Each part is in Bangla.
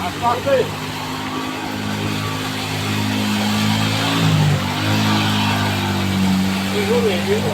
আস্তে আস্তে এইভাবে, এইভাবে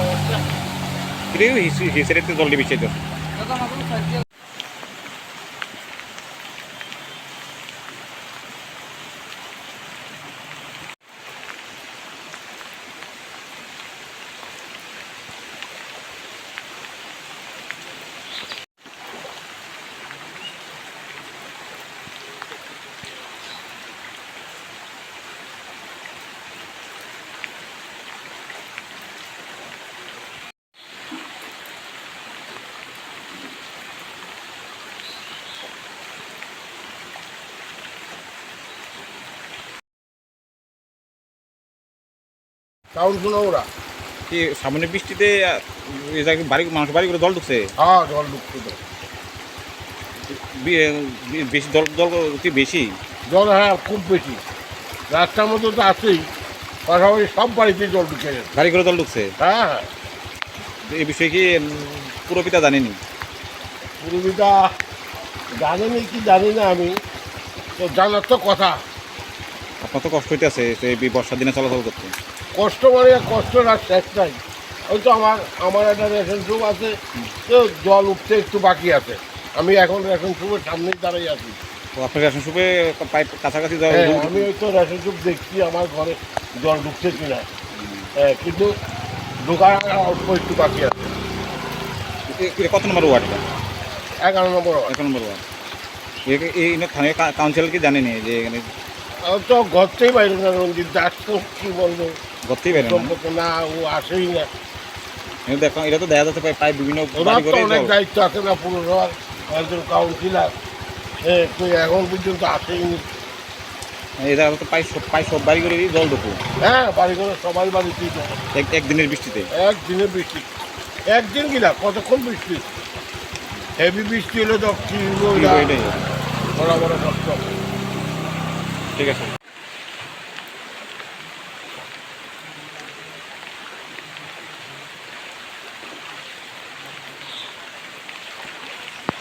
শোনো ওরা। কি সামনে বৃষ্টিতে জায়গায় বাড়ি মানুষ বাড়ি করে জল ঢুকছে? হ্যাঁ জল ঢুকছে তো। বি- বি- বেশি জল জল কি বেশি? জল হ্যাঁ খুব বেশি। রাস্তার মধ্যে তো আছেই। পাশাপাশি সব বাড়িতে জল ঢুকে গেছে। গাড়ি করে জল ঢুকছে? হ্যাঁ হ্যাঁ। এই বিষয়ে কি উম, পুরো পিতা জানেনি? পূর্বিটা জানেনি কি জানি না আমি। তো জানার তো কথা। আপনার তো কষ্ট হইতে আছে এই বর্ষার দিনে চলাচল করতে। কষ্ট মানে কষ্ট না শেষ নাই। ওই তো আমার আমার একটা রেশন শুপ আছে তো জল উঠতে একটু বাকি আছে। আমি এখন রেশন শুপের সামনেই দাঁড়িয়ে আছি। তো আপনার রেশন সুপে পাইপ কাছাকাছি হ্যাঁ, আমি ওই তো রেশন শুপ দেখছি আমার ঘরে জল ঢুকছে কিনা। হ্যাঁ, কিন্তু ঢোকার অল্প একটু বাকি আছে। কত নম্বর ওয়ার্ড এটা? এগারো নম্বর। এক নম্বর ওয়ার্ড। এই স্থানীয় কা- কাউন্সিলর কি জানেনি যে এখানে তো ঘরতেই বাইরে না রঞ্জিত দাস তো কি বলব? করতেই পারে না সম্পর্ক না ও আসেই না। দেখো এটা তো দেখা যাচ্ছে প্রায়- বিভিন্ন অনেক দায়িত্ব আছে না পুরসভার একজন কাউন্সিলার সে এখন পর্যন্ত আসেইনি তো প্রায় সব প্রায় সব বাড়ি করে জল ঢুকু হ্যাঁ বাড়ি করে সবাই বাড়িতেই এক একদিনের বৃষ্টিতে। বৃষ্টি। একদিন কিনা কতক্ষণ বৃষ্টি? হেভি বৃষ্টি হলে তো কি। বড় বড় কষ্ট। ঠিক আছে